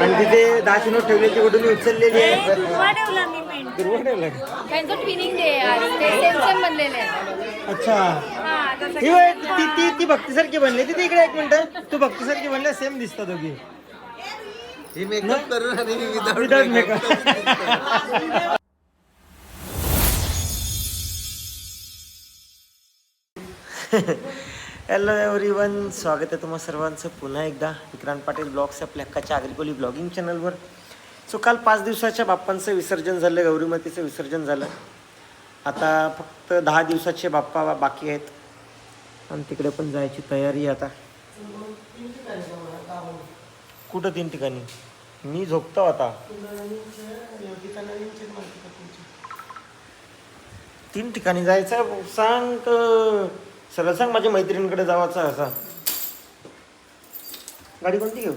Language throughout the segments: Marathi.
आणि तिथे दहाची नोट ठेवली ती कुठून उचललेली आहे? दुर्वा ठेवला मी पेंट दुर्वा ठेवला? का? त्यांचं ट्विनिंग डे आज. ते सेम सेम बनलेले आहे अच्छा. हा तसं ती ती ती भक्तीसारखी बनली. तिथे इकडे एक मिनिट. तू भक्तीसारखी बनल्या सेम दिसतात दोघी. ही मेकअप करून आणि without without makeup hello everyone स्वागत आहे तुम्हा सर्वांचं. पुन्हा एकदा विक्रांत पाटील ब्लॉग्स आपल्या हक्काच्या आग्रिकोली ब्लॉगिंग चॅनलवर. सो काल पाच दिवसाच्या बाप्पांचं विसर्जन झालं गौरीमतीचं विसर्जन झालं. आता फक्त दहा दिवसाचे बाप्पा बाकी आहेत. आणि तिकडे पण जायची तयारी आता. कुठं तीन ठिकाणी? मी झोपतो आता. तीन ठिकाणी जायचं सांग. तर सरळ सांग माझ्या मैत्रिणीकडे जावाचा असा. गाडी कोणती घेऊ?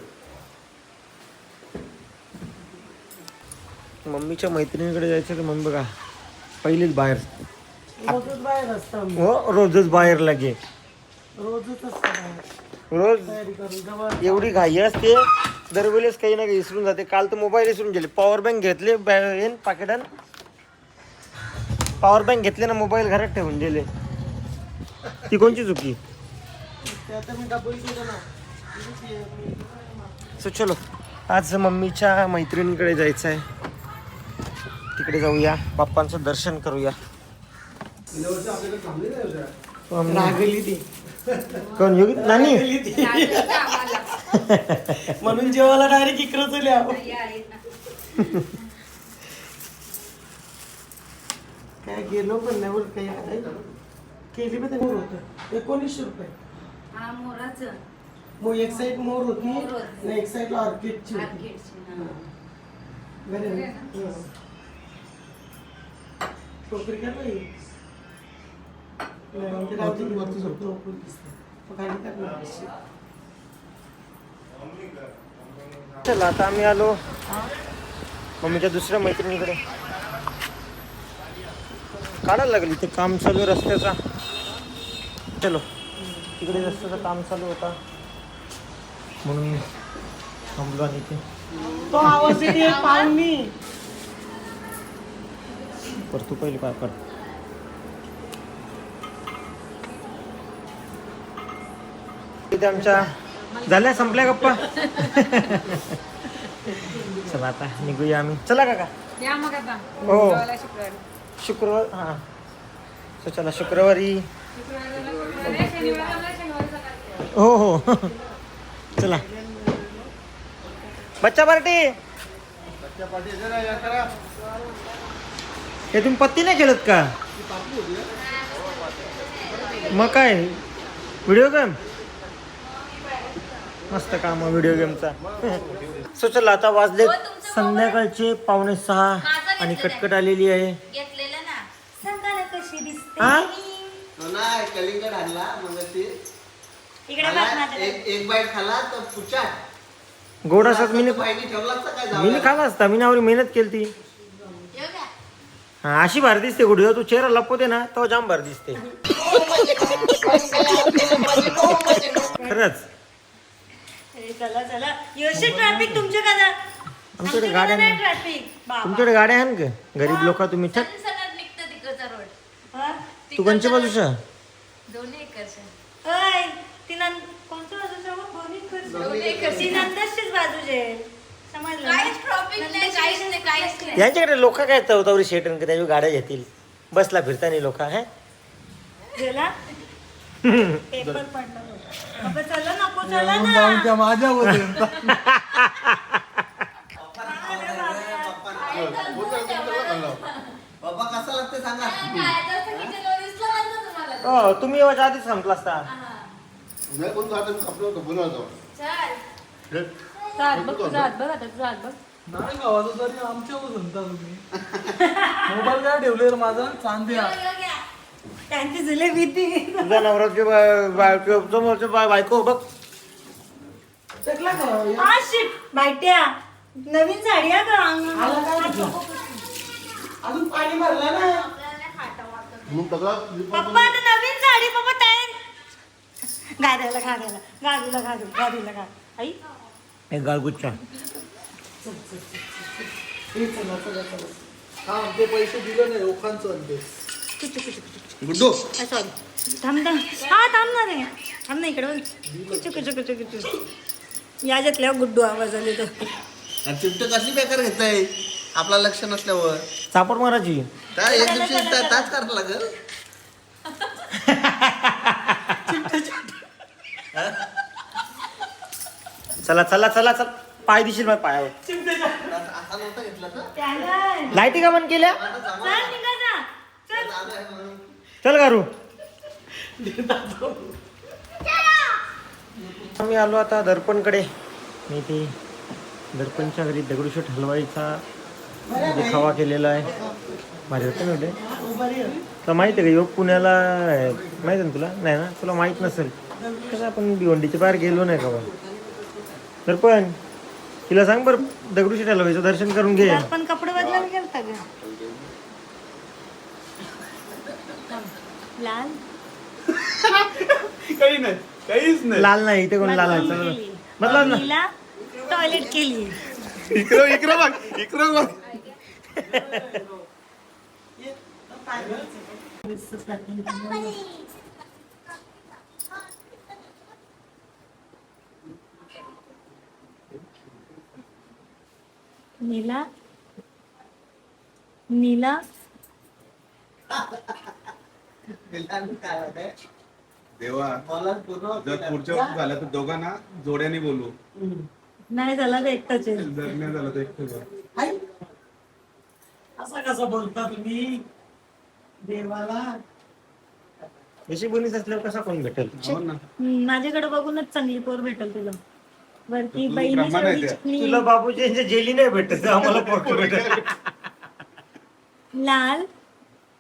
मम्मीच्या मैत्रिणीकडे जायचं तर मम्मी बघा. पहिलीच बाहेर. रोजच बाहेर असतं हो रोजच बाहेर लागे. रोजच असतं रोज तयारी करून जवळ एवढी घाई असते. दरवेळेस काही ना काही विसरून जाते. काल तर मोबाईल विसरून गेले. पॉवर बँक घेतले पाकिटान. पॉवर बँक घेतले ना मोबाईल घरात ठेवून दिले ती कोणची चुकी? सो चलो आज मम्मीच्या मैत्रिणीकडे जायचं आहे तिकडे जाऊया बाप्पांचं दर्शन करूया. कोण- रागली ती. कोण योगी? नानी? म्हणून जेवायला डायरेक्ट इकडं चले काय गेलो पण नाही काही ते मोर होतं एकोणीसशे रुपये हा मोराचं मग एक साईड मोर होती मोर होती. आणि एक साईड ऑर्किडची होती मार्केटची, हा. बरं? हं. टोकरी काय पाहिजे नाही, ते राहू दे, टोकरी दिसते. मग खाली टाक ना. चला आता आम्ही आलो मम्मीच्या दुसऱ्या मैत्रिणीकडे काढायला लागली ते काम चालू रस्त्याचा चलो। तिकडे रस्त्याचं काम चालू होता. म्हणून थांबलो आणि इथे. तो आवाज येते पाहुणी पर तू पहिले काय कर. तिथे आमच्या झाल्या संपल्या गप्पा? चला आता निघूया आम्ही. चला काका. या मग आता. हो. शुक्रवार. हां. सो चला शुक्रवारी. हो हो. चला. बच्चा पार्टी. हे तुम्ही पत्ती नाही खेळत का? मग काय? व्हिडिओ गेम मस्त काम व्हिडिओ गेमचा सो चला आता वाजले संध्याकाळचे पावणे सहा आणि कटकट आलेली आहे. हा? कलिंगड आणला मग ती इकडे बघ खाला, माझ्याकडे. एक एक बाईट खाला तर पुचाट. गोड असत मी बहिणी ठेवला असता काय मी खाला असता मी नावरी मेहनत केली ती? हा अशी भारी दिसते गुढी तू चेहरा लपवते ना तो जाम भारी दिसते. खरंच. ए, चला चला. योशी ट्रॅफिक तुमच्या का जा? आमच्याकडे गाड्या नाही नाही. ट्रॅफिक बाबा. तुमच्याकडे गाड्या आहेत का? गरीब लोक तुम्ही छट सणात निघतं तिकडचा रोड हा? तू कोणच्या बाजूच्या? दोन्ही एकरच्या ओय, ती नंद कोणत्या बाजूच्या हो? दोन्ही दोन्ही कडचे. ती नंदसचीच बाजूचे समजलं ना? काहीच ट्रॉफिक नाही नंदसचीच काहीच नाही काहीच नाही यांच्याकडे लोक काय चौतावरी शेटन का त्याच्या गाड्या घेतील बसला फिरताना लोक हे गेला पेपर पडला बाबा चला नको चला ना माझ्या बाबा कसा लागते सांगा तुम्हाला हो तुम्ही याच्या आधीच संपला असता. नाही आता मी कपडे होतो बोलवतो चल. हात बघ तुझा हात बघ आता तुझा हात बघ. नाही गावाचं तरी आमच्यावर म्हणता तुम्ही. मोबाईल काय ठेवले रे माझा? हा. त्यांची जुले भीती. तुझा नवराची बा- बायको समोरची बा- बायको बघ. का? हा शिट. बायट्या नवीन साडी आहे का अंग- आला काय म्हटलं? अजून पाणी भरलं ना? मग पप्पा आता साडी पप्पा तयार गाड्याला गाड्याला गाडूला गाडू गाडूला गाडू आई. हे चला हा ते पैसे दिले नाही ओखांचं आणि ते. कुचू कुचू कुचू गुड्डू. सॉरी थांब थांब. हा थांब ना रे थांब ना इकडे बघ. कुचू कुचू कुचू कुचू याच्यातल्या गुड्डू आवाज आले तर. चिमटे कसली बेकार घेताय? आपला लक्ष नसल्यावर. चापड मारायची. काय एक दिवशी ता- ताच करावं लागेल? चला चला चला चल. पाय दिशील माझ्या पायावर. असा नव्हता घेतला तर लाईटी का बंद केल्या? निघा जा चल चल गारू. आम्ही आलो आता दर्पणकडे. मी ते दर्पणच्या घरी दगडूशेठ हलवाईचा देखावा केलेला आहे. माझ्या होते ना तुला माहिती आहे का? योग पुण्याला. माहिती आहे ना तुला? नाही ना? तुला माहीत नसेल. कसं आपण भिवंडीच्या बाहेर गेलो नाही का बा? दर्पण तिला सांग बरं दगडूशेठ हलवाईचं दर्शन करून घे. पण कपडे बदलायला गेलता ग लाल? काही नाही. काहीच नाही. लाल नाही. इथे कोण लाल आहे. बदला ना. टॉयलेट केली. इकडं इकडं बघ. इकडं बघ. नीला नीला? देवा जर पुढच्या वर्षी झालं तर दोघांना जोड्याने बोलू नाही झाला तर एकटाच आहे जर नाही झालं तर एकटं बोल. हाय. असा कसा बोलता तुम्ही देवाला. जशी बोलीस असल्यावर कसा कोण भेटेल? हो ना. माझ्याकडे बघूनच चांगली पोर भेटल तुला. वरती तू बहिणी आहे. तुला जेली नाही भेटत आम्हाला पोरं भेटेल. लाल.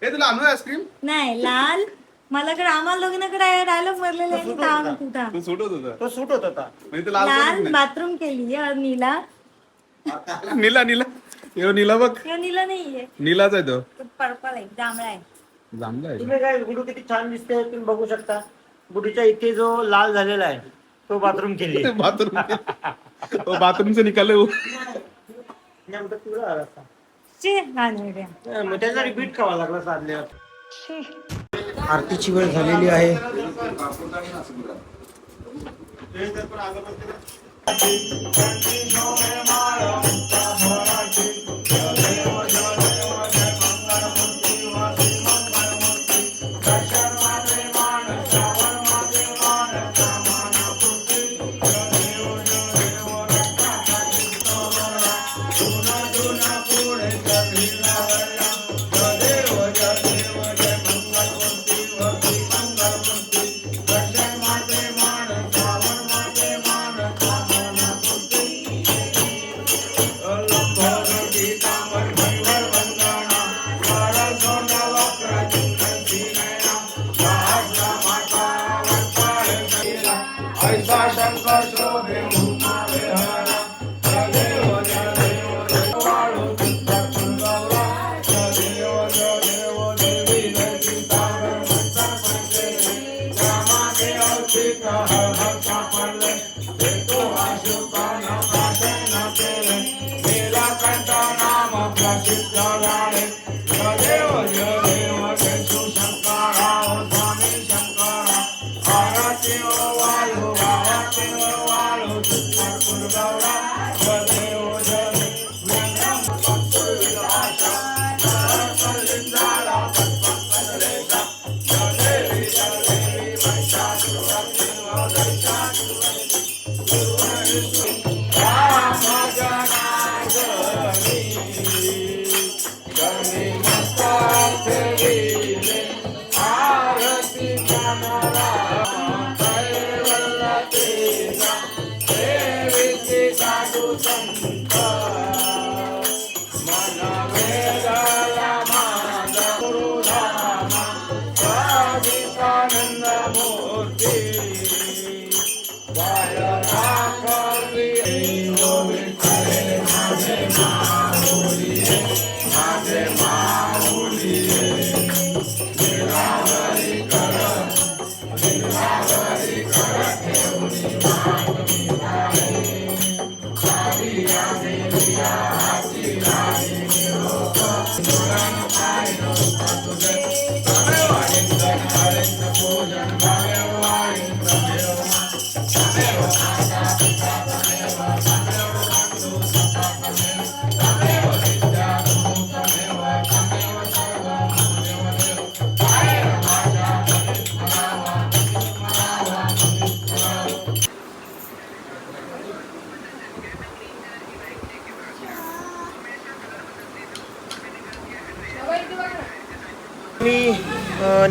ए तुला आणू आईस्क्रीम? नाही लाल. मला कडे आम्हाला दोघींकडे डायलॉग मारलेला आहे सुटत थांब होता. कुठं? तू सुटत होता. तो सूट होत. होता म्हणजे तुला लाल बाथरूम केली नीला. नाही. नीला नीला. यो नीला बघ. यो नीला नाहीये. नीलाच आहे तो. पर्पल आहे जांभळा आहे. जांभळा आहे. तुम्ही काय गुडू किती छान दिसते तुम्ही बघू शकता. गुडूच्या इथे जो लाल झालेला आहे तो बाथरूम केली बाथरूम तो हो, बाथरूमचं निकाल त्याचा रिपीट खावा लागला साधल्यावर आरतीची वेळ झालेली आहे. Thank you.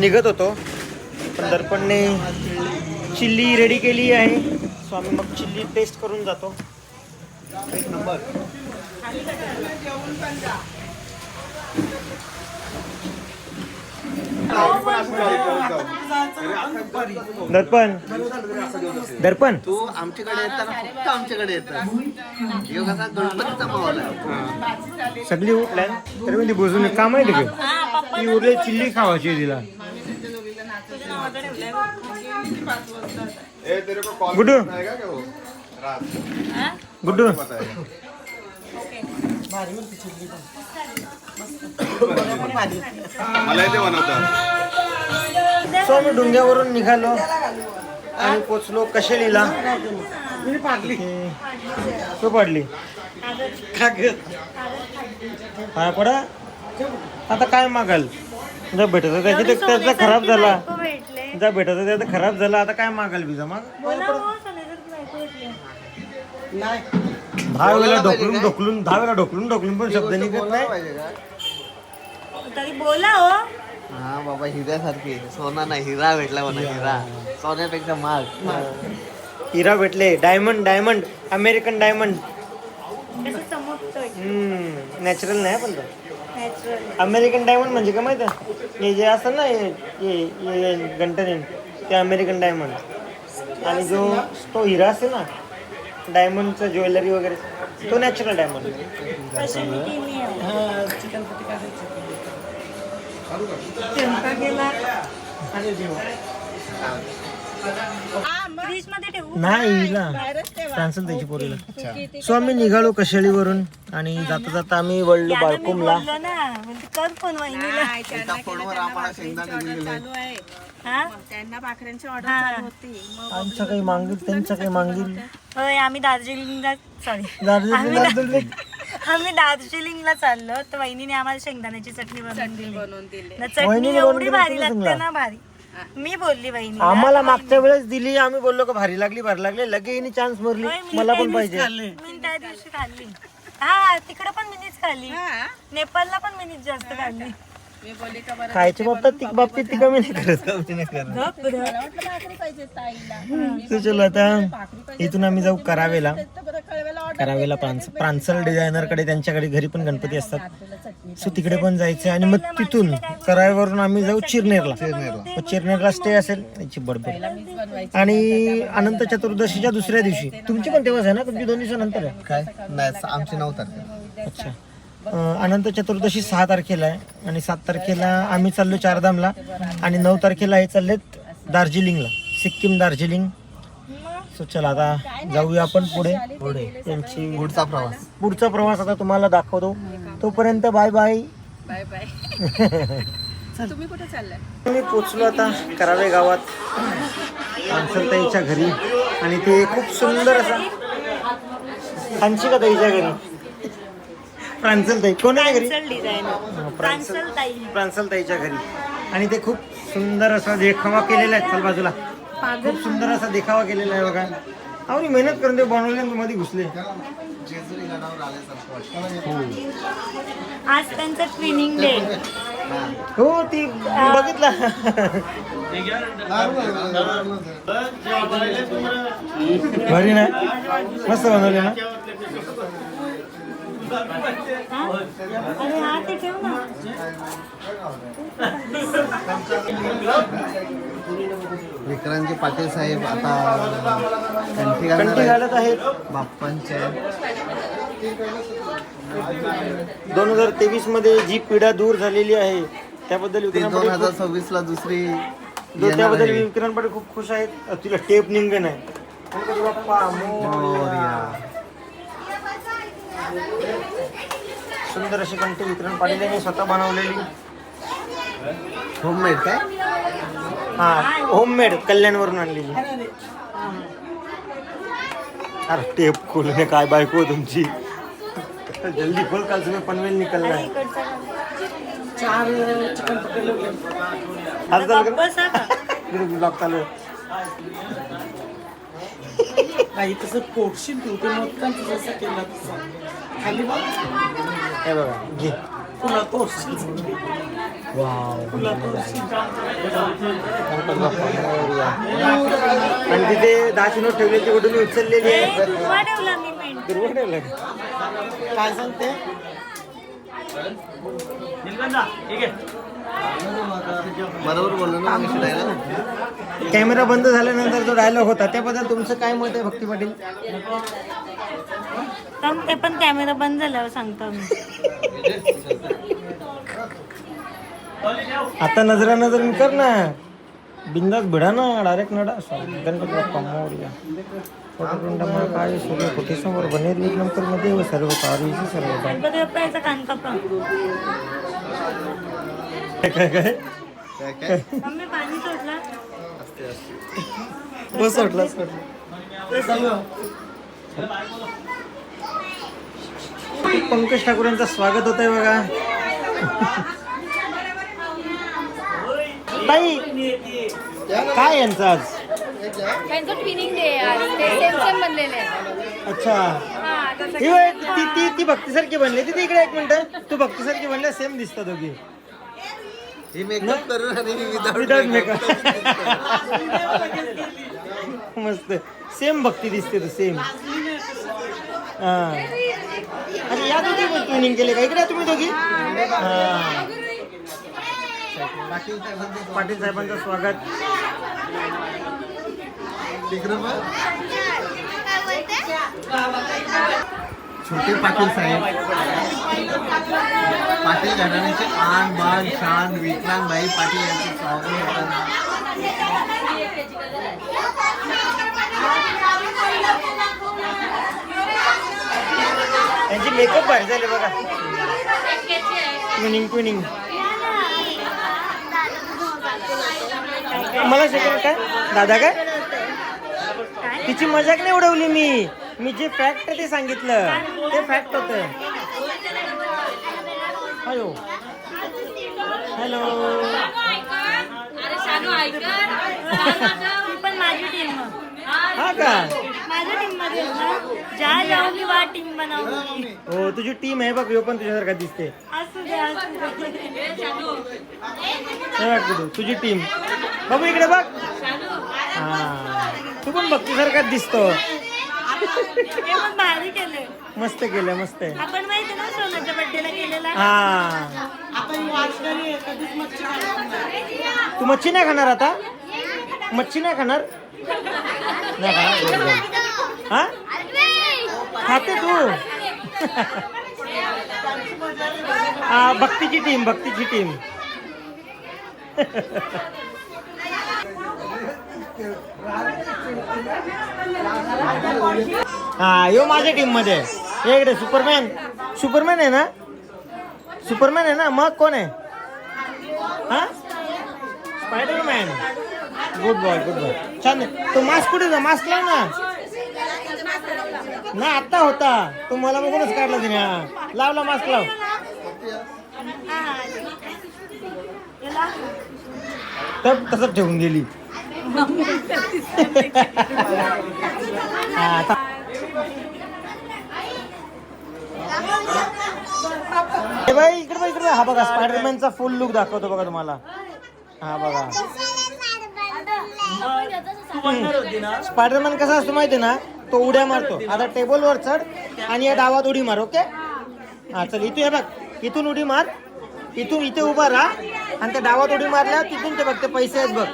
निघत होतो. पण दर्पणने चिल्ली रेडी केली आहे. सो आम्ही मग चिल्ली टेस्ट करून जातो. एक नंबर दर्पण. दर्पण. तू आमच्याकडे येताना फक्त आमच्याकडे येतात योग असा गणपतीचा माहोल आहे सगळी प्लॅन तरी म्हणजे बसून एक काम आहे ती उरली चिल्ली खावायची आहे तिला गुड्डू. गुड्डू. मला सो आम्ही डोंग्यावरून निघालो आणि पोचलो कशेलीला. तो पडली. हा पडा. आता काय मागाल? जा भेटत त्याची ते त्याचा खराब झाला. जा भेटत त्याचा खराब झाला आता काय मागाल बिजा? मग. नाही. दहा वेळेला ढोकलून ढोकलून दहा वेळेला ढोकलून ढोकलून पण शब्द निघत बोलायला नाही. पाहिजे का? तरी बोला हो. हा बाबा हिऱ्यासारखी सोना नाही हिरा भेटला म्हणा हिरा. सोन्यापेक्षा महाग हिरा भेटले. Diamond diamond. American diamond. कसं चमकतोय? नॅचरल नाही पण तो. अमेरिकन डायमंड म्हणजे काय माहिती? आहे? हे जे असतं ना हे गंटन ते अमेरिकन डायमंड. आणि जो तो हिरा असते ना डायमंडचं ज्वेलरी वगैरे तो नॅचरल डायमंड स्पेशालिटी मी आहे हा चिकन नाही कॅन्सल त्याची पोरीला सो आम्ही निघालो कशेळीवरून आणि जाता जाता आम्ही वळलो बाळकुमला. म्हणजे कर फोन वहिनीला. एका फोनवर आम्हाला शेंगदाणे दिलेले हा? त्यांना भाकऱ्यांची ऑर्डर हा. चालू होती. मग आमचं काही मागील त्यांचं काही मागील होय आम्ही दार्जिलिंगला दार्जिलिंग दार्जिलिंग. आम्ही दार्जिलिंगला चाललो तर वहिनीने आम्हाला शेंगदाण्याची चटणी बनवून दिली. बनवून दिले. ना चटणी एवढी दिली भारी लागते? ना भारी. मी बोलली वहिनी आम्हाला मागच्या वेळेस दिली आम्ही बोललो का भारी लागली भारी लागली. लगे हिने चान्स मारली मला पण पाहिजे. मी त्या दिवशी खाल्ली. हा तिकडे पण मिनीच खाल्ली. हा. नेपाळला पण मिनीच जास्त खाल्ली. मी बोलली का बरं खायच्या बाबतीत ती बाबतीत ती कमी नाही करत आता इथून आम्ही जाऊ करावेला तर बरं कळवेला ऑर्डर करावेला प्रांस प्रांसल डिझायनरकडे त्यांच्याकडे घरी पण गणपती असतात. सो तिकडे पण जायचं आणि मग तिथून करावेवरून आम्ही जाऊ चिरनेरला. मग चिरनेरला स्टे असेल याची बडबड. आणि अनंत चतुर्दशीच्या दुसऱ्या दिवशी. तुमची पण तेव्हाच आहे ना? तुमची दोन दिवसानंतर आहे. काय? नाही आमची नऊ तारखेला. अच्छा. अनंत चतुर्दशी सहा तारखेला आहे. आणि सात तारखेला आम्ही चाललो चारधामला. आणि नऊ तारखेला हे चाललेत दार्जिलिंगला. सिक्कीम दार्जिलिंग. सो चला आता जाऊया आपण पुढे. पुढे. त्यांची पुढचा प्रवास. पुढचा प्रवास आता तुम्हाला दाखवतो. तोपर्यंत बाय बाय. Bye bye. तुम्ही कुठे चाललाय? मी पोचलो आता करावे गावात. ताईच्या घरी. आणि ते खूप सुंदर असा ताईच्या घरी. प्रांजलताई कोण आहे घरी? प्रांसल डिझायनर. प्रांसल ताई प्रांजलताईच्या घरी. आणि ते खूप सुंदर असा देखावा केलेला आहे चल बाजूला. खूप सुंदर असा देखावा केलेला आहे बघा. आवडी मेहनत करून ते बनवले आणि मध्ये घुसले. आज त्यांचं ट्विनिंग डे हो ती बघितला. भारी ना? मस्त बनवले ना? अरे हा ते ठेव ना. विक्रांतजी पाटील साहेब आता कंठी. घालत आहेत बाप्पांच्या दोन हजार तेवीसमध्ये जी पिढा दूर झालेली आहे त्याबद्दल ती विक्रांत दोन हजार सव्वीस ला दुसरी दो- येणार त्याबद्दल आहे. विक्रांत पाटील खूप खुश आहेत तिला टेप गणपती बाप्पा मोरया. मोरया. सुंदर अशी कंठी विक्रांत पाटील यांनी स्वतः बनवलेली होममेड काय हा होममेड कल्याणवरून आणलेली. अरे टेप खोलने काय बायको तुमची? जल्दी खोल काल तुम्ही पनवेल है होते. आज का? ब्लॉग चालू. नाही तसं पोटशील तू ते मोदकांचं जसं केलं तसं. खाली बघ. हे बघा घे. तुला तोडशील आणि तिथे दहाची नोट ठेवली ती कुठून उचललेली आहे? दुर्वा ठेवला काय सांगते? बरोबर बोललो ना कॅमेरा बंद झाल्यानंतर जो डायलॉग होता त्याबद्दल तुमचं काय मत आहे भक्ती पाटील? तर ते पण कॅमेरा बंद झाल्यावर सांगतो मी. आता नजरा नजर कर ना. बिंदास भिडा ना डायरेक्ट नडा. गणपती बाप्पा मोरया महाकाय सूर्य कोटी समोर बनेर विघ्नम कर्म देव सर्व कार्य सर्व गणपती बाप्पा याचा कान कापा. काय काय काय? काय काय? मम्मी पाणी सोडला? बस सोडला सोडला. पंकज ठाकूर यांचं स्वागत होत आहे बघा. बाई काय यांचं आज? त्यांचं ट्विनिंग डे आज. ते सेम सेम बनलेले अच्छा. हा जसं ती ती ती भक्तीसारखी बनली. ती इकडे एक मिनिट. तू भक्तीसारखी बनल्या सेम दिसतात दोघी. ही मेकअप करून आणि विदाउट विदाउट मेकअप मस्त. सेम भक्ती दिसते तू सेम हा. आणि या दोघी पण ट्युनिंग केले का? इकडे या तुम्ही दोघी. हा. पाटील साहेबांचं स्वागत. छोटे पाटील साहेब. पाटील घराण्याचे आन बान शान विक्रांत भाई पाटील यांचे स्वागत यांची मेकअप भारी झाले बघा. ट्युनिंग ट्युनिंग मला शिकवलं काय? दादा काय? तिची मजाक नाही उडवली मी. मी जे फॅक्ट ते सांगितलं. ते फॅक्ट होत. हॅलो. हॅलो. हा का? माझ्या टीममध्ये आहे ना ज्या जाऊंगी वा टीम बनाऊंगी हो तुझी टीम आहे बघ ह्यो पण तुझ्यासारखा दिसते. असू दे असू दे. हे बघ तू तुझी टीम बाबू इकडे बघ. हा तू पण भक्तीसारखाच दिसतो. हे पण भारी केले मस्त केलं मस्त आहे. आपण माहिती ना सोनाच्या बड्डेला केलेला? हा. आता ही वाचकरी आहे कधीच मच्छी खाणार तू मच्छी नाही खाणार आता? मच्छी नाही खाणार? नाही खाणार? बरं, बरं. हा? खाते तू? हा भक्तीची टीम भक्तीची टीम। हा यो माझ्या टीम मध्ये. हे इकडे सुपरमॅन सुपरमॅन आहे ना? सुपरमॅन आहे ना? मग कोण आहे? हा? Spiderman good boy good boy छान. तो मास्क कुठे जा? मास्क लाव ना. ना आत्ता होता. तो मला बघूनच काढला तिने हा. लावला मास्क लाव. तर तसंच ठेवून गेली. हा, आता- ए बाई इकडे बघ इकडे. हा बघा स्पायडरमॅनचा फुल लुक दाखवतो बघा तुम्हाला. हा बघा. स्पायडरमॅन कसा असतो माहिती ना? तो उड्या मारतो. आता टेबलवर चढ आणि या डावात उडी मार ओके हा चल इथून हे बघ. इथून उडी मार. इथून इथे उभा राहा. आणि त्या डावात उडी मारल्या तिथून ते बघ ते पैसे आहेत बघ.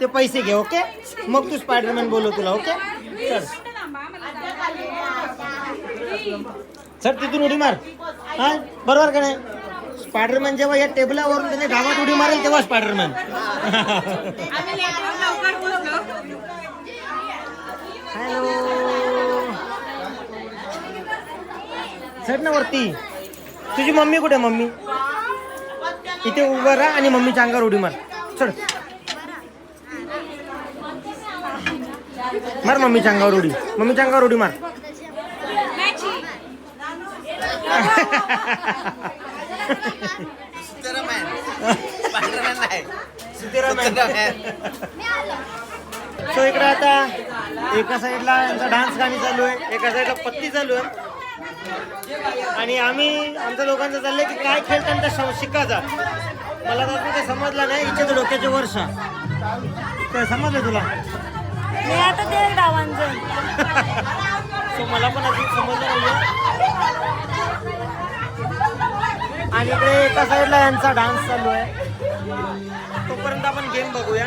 ते पैसे घे ओके मग तू स्पायडरमॅन बोलव तुला ओके चल. सर तिथून उडी मार. हा बरोबर का नाही? स्पायडरमॅन जेव्हा या टेबलावरून त्याने डावात उडी मारेल तेव्हा स्पायडरमॅन हॅलो चढ ना वरती. तुझी मम्मी कुठे मम्मी? इथे उभं राहा आणि मम्मीच्या अंगावर उडी मार. चढ. मार मम्मीच्या अंगावर उडी. मम्मीच्या अंगावर उडी मार. स्पायडरमॅन नाही. सो इकडे आता एका साईडला यांचा डान्स गाणी चालू आहे एका साईडला पत्ती चालू आहे. आणि आम्ही आमच्या लोकांचं चाललंय की काय खेळ त्यांचा शव- शिकायचा. मला तर काही समजलं नाही इच्छा तर डोक्याचे वर्ष. काय समजलं तुला? मी आता ते डावांचं सो मला पण अजून समजलं नाही आणि इकडे एका साईडला यांचा डान्स चालू आहे. तोपर्यंत आपण गेम बघूया.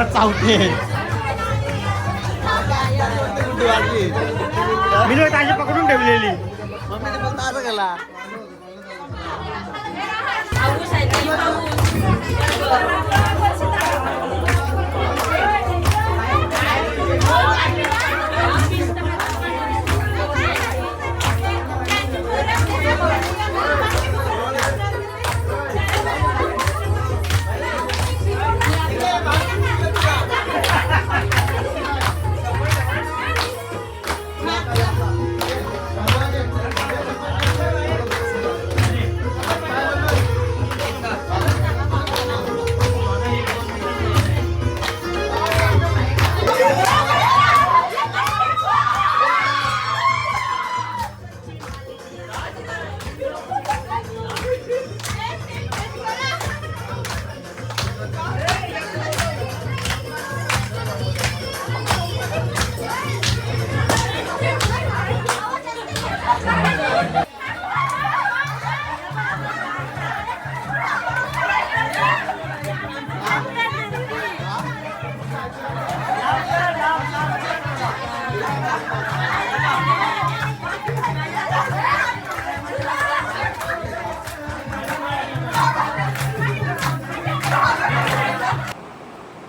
नवरा चावते. मी ताजी पकडून ठेवलेली. मम्मीने बोलतो असं केला.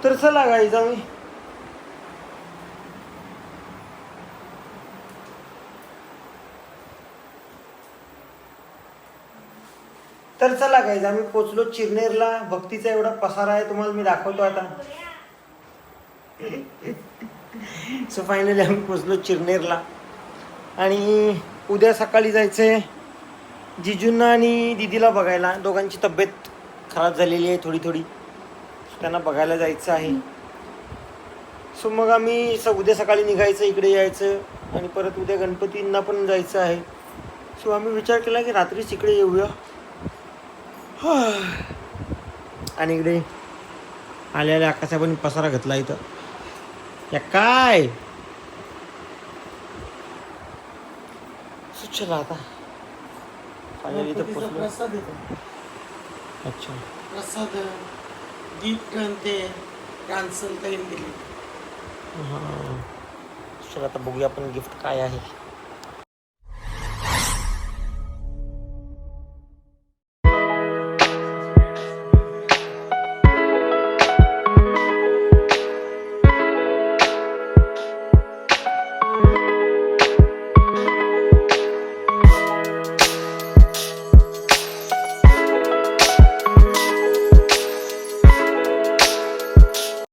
तर चला गाईज आम्ही. तर चला गाईज आम्ही. पोचलो चिरनेरला. भक्तीचा एवढा पसारा आहे तुम्हाला मी दाखवतो आता. सो फायनली आम्ही पोचलो चिरनेरला. आणि उद्या सकाळी जायचंय जिजूंना आणि दिदीला बघायला. दोघांची तब्येत खराब झालेली आहे थोडी थोडी. त्यांना बघायला जायचं आहे. सो मग आम्ही स उद्या सकाळी निघायचं इकडे यायचं आणि परत उद्या गणपतींना पण जायचं आहे. सो आम्ही विचार केला की रात्रीच इकडे येऊया. आणि इकडे आल्या आल्या आकाशापणी पसारा घेतला इथं. या काय? चला आता. फायनली पोचलो येतो. अच्छा. प्रसाद. ते कॅन्सल काही दिली हां. सर आता बघूया आपण गिफ्ट काय आहे.